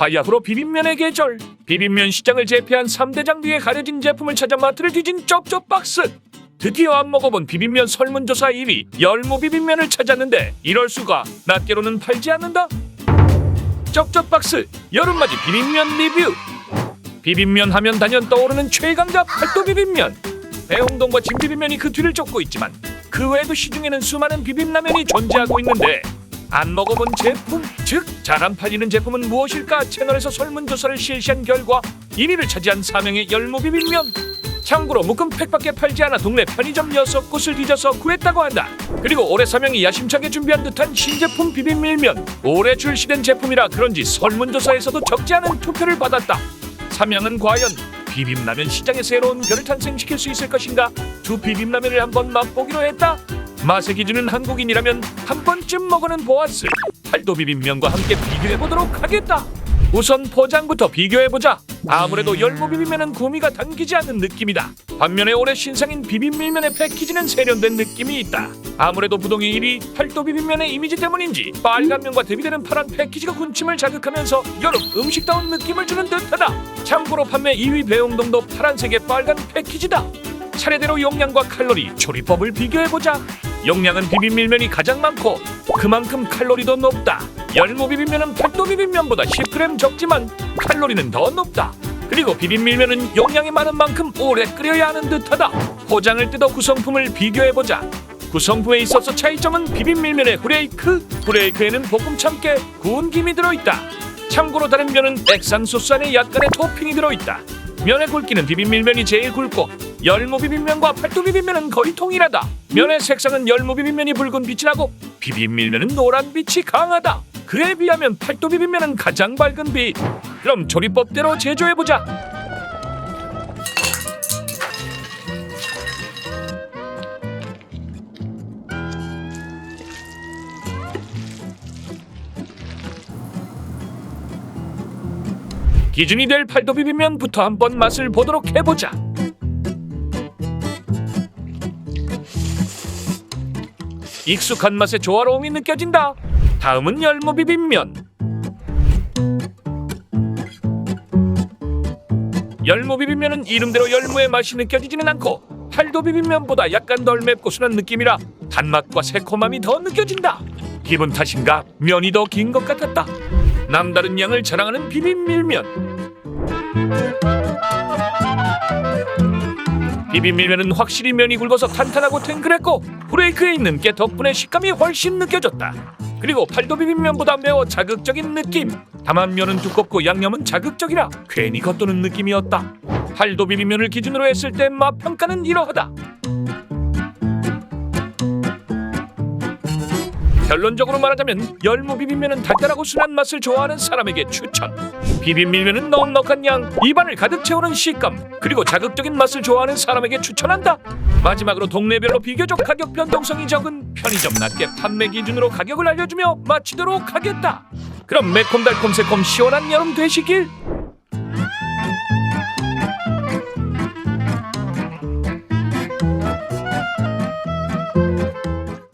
바야흐로 비빔면의 계절. 비빔면 시장을 제패한 3대 장비에 가려진 제품을 찾아 마트를 뒤진 쩝쩝박스. 드디어 안 먹어본 비빔면 설문조사 1위 열무 비빔면을 찾았는데 이럴 수가 낱개로는 팔지 않는다. 쩝쩝박스 여름맞이 비빔면 리뷰. 비빔면 하면 단연 떠오르는 최강자 팔도 비빔면. 대홍동과 진비빔면이 그 뒤를 쫓고 있지만 그 외에도 시중에는 수많은 비빔라면이 존재하고 있는데 안 먹어본 제품, 즉 잘 안 팔리는 제품은 무엇일까 채널에서 설문조사를 실시한 결과 1위를 차지한 사명의 열무 비빔면. 참고로 묶음 팩밖에 팔지 않아 동네 편의점 6곳을 뒤져서 구했다고 한다. 그리고 올해 사명이 야심차게 준비한 듯한 신제품 비빔밀면. 올해 출시된 제품이라 그런지 설문조사에서도 적지 않은 투표를 받았다. 사명은 과연 비빔라면 시장의 새로운 별을 탄생시킬 수 있을 것인가? 두 비빔라면을 한번 맛보기로 했다. 맛의 기준은 한국인이라면 한 번쯤 먹어는 보았을 팔도 비빔면과 함께 비교해 보도록 하겠다. 우선 포장부터 비교해 보자. 아무래도 열무 비빔면은 구미가 당기지 않는 느낌이다. 반면에 올해 신상인 비빔밀면의 패키지는 세련된 느낌이 있다. 아무래도 부동의 1위 팔도 비빔면의 이미지 때문인지 빨간 면과 대비되는 파란 패키지가 군침을 자극하면서 여름 음식다운 느낌을 주는 듯하다. 참고로 판매 2위 배용동도 파란색의 빨간 패키지다. 차례대로 용량과 칼로리, 조리법을 비교해보자. 용량은 비빔밀면이 가장 많고 그만큼 칼로리도 높다. 열무 비빔면은 팔도 비빔면보다 10g 적지만 칼로리는 더 높다. 그리고 비빔밀면은 용량이 많은 만큼 오래 끓여야 하는 듯하다. 포장을 뜯어 구성품을 비교해보자. 구성품에 있어서 차이점은 비빔밀면의 후레이크, 후레이크에는 볶음 참깨, 구운 김이 들어있다. 참고로 다른 면은 액상 소스 안에 약간의 토핑이 들어있다. 면의 굵기는 비빔밀면이 제일 굵고 열무 비빔면과 팔도 비빔면은 거의 동일하다. 면의 색상은 열무 비빔면이 붉은 빛이 나고 비빔밀면은 노란 빛이 강하다. 그에 비하면 팔도 비빔면은 가장 밝은 빛. 그럼 조리법대로 제조해 보자. 기준이 될 팔도 비빔면부터 한번 맛을 보도록 해보자. 익숙한 맛의 조화로움이 느껴진다. 다음은 열무 비빔면. 열무 비빔면은 이름대로 열무의 맛이 느껴지지는 않고 팔도 비빔면보다 약간 덜 맵고 순한 느낌이라 단맛과 새콤함이 더 느껴진다. 기분 탓인가 면이 더 긴 것 같았다. 남다른 양을 자랑하는 비빔밀면. 비빔밀면은 확실히 면이 굵어서 탄탄하고 탱글했고 브레이크에 있는 깨 덕분에 식감이 훨씬 느껴졌다. 그리고 팔도 비빔면보다 매워 자극적인 느낌. 다만 면은 두껍고 양념은 자극적이라 괜히 겉도는 느낌이었다. 팔도 비빔면을 기준으로 했을 때 맛 평가는 이러하다. 결론적으로 말하자면 열무 비빔면은 달달하고 순한 맛을 좋아하는 사람에게 추천. 비빔밀면은 넉넉한 양, 입안을 가득 채우는 식감, 그리고 자극적인 맛을 좋아하는 사람에게 추천한다. 마지막으로 동네별로 비교적 가격 변동성이 적은 편의점 낱개 판매 기준으로 가격을 알려주며 마치도록 하겠다. 그럼 매콤달콤 새콤 시원한 여름 되시길.